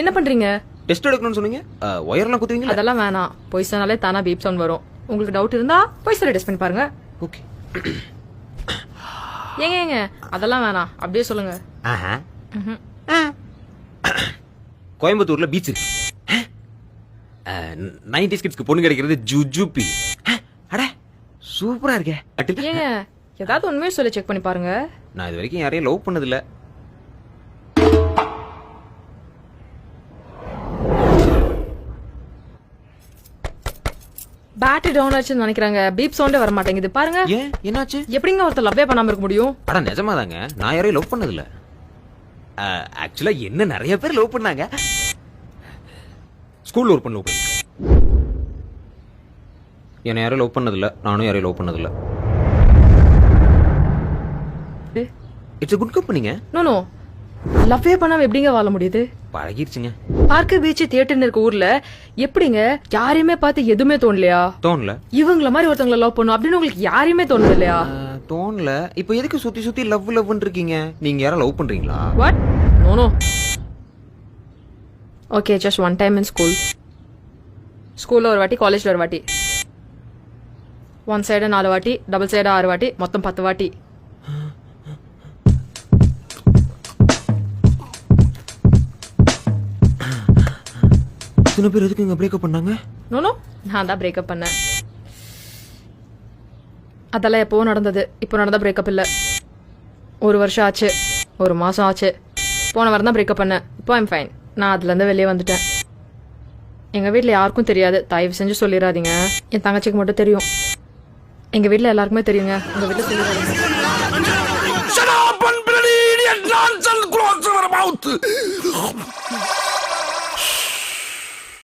என்ன பண்றீங்க? டெஸ்ட் எடுக்கணும்னு சொன்னீங்க? ஒயர்லாம் குத்துவீங்களா? அதெல்லாம் வேணாம். பொய் சொன்னாலே தானா பீப் சவுண்ட் வரும். உங்களுக்கு டவுட் இருந்தா பொய் சொல்ல டெஸ்ட் பண்ணி பாருங்க. ஓகே ஏங்க ஏங்க அதெல்லாம் வேணாம். அப்படியே சொல்லுங்க. கோயம்புத்தூர்ல பீச் இருக்கு. நைன்டி கிட்ஸ்க்கு பொண்ணு கிடைக்கிறது ஜுஜுபி அட சூப்பரா இருக்கே. ஏங்க ஏதாவது உண்மையை சொல்லி செக் பண்ணி பாருங்க. நான் இது வரைக்கும் யாரையும் லவ் பண்ணதில்ல. பேட்டரி டவுன் ஆச்சுன்னு நினைக்கிறாங்க. பீப் சவுண்டே வர மாட்டேங்குது பாருங்க. ஏன்? என்னாச்சு? எப்படிங்க ஒருத்தர் லவ்வே பண்ணாம இருக்க முடியும்? அட நிஜமாதாங்க. நான் யாரையும் லவ் பண்ணதில்ல. ஆக்சுவலா என்ன நிறைய பேர் லவ் பண்ணாங்க. ஸ்கூல்ல ஒரு பொண்ணு லவ் பண்ணி. என்னை யாரையும் லவ் பண்ணதில்ல. நானும் யாரையும் லவ் பண்ணதில்ல. இட்ஸ் குட் கம்பெனிங்க நோ நோ லவ்வே பண்ணாம எப்படிங்க வாழ முடியுது? பழகிருச்சுங்க. பார்க்கு பீச் தியேட்டர்னு இருக்க ஊர்ல எப்படிங்க? யாரையுமே பார்த்து எதுவுமே தோணலையா? தோணல. இவங்கள மாதிரி ஒருத்தவங்கள லவ் பண்ணும் அப்படின்னு உங்களுக்கு யாரையுமே தோணுது இல்லையா? தோணல. இப்போ எதுக்கு சுத்தி சுத்தி லவ் லவ்னு இருக்கீங்க? நீங்க யாரும் லவ் பண்றீங்களா? What no no okay just one time in school ஸ்கூல்ல ஒரு வாட்டி காலேஜ்ல ஒரு வாட்டி. ஒன் சைடு நாலு வாட்டி டபுள் சைடு ஆறு வாட்டி மொத்தம் பத்து வாட்டி. இத்தனை பேர் எதுக்குங்க பிரேக்கப் பண்ணாங்க? நோ நோ நான் தான் பிரேக்கப் பண்ணேன். அதெல்லாம் எப்போ நடந்தது. இப்போ நடந்த பிரேக்கப் இல்லை. ஒரு வருஷம் ஆச்சு. ஒரு மாதம் ஆச்சு. போன வாரம் தான் பிரேக்கப் பண்ணேன். இப்போ ஐம் ஃபைன் நான் அதுலேருந்து வெளியே வந்துட்டேன். எங்கள் வீட்டில் யாருக்கும் தெரியாது. தயவு செஞ்சு சொல்லிடாதீங்க. என் தங்கச்சிக்கு மட்டும் தெரியும். எங்கள் வீட்டில் எல்லாருக்குமே தெரியுங்க. உங்கள் வீட்டில் சொல்லிடாதீங்க.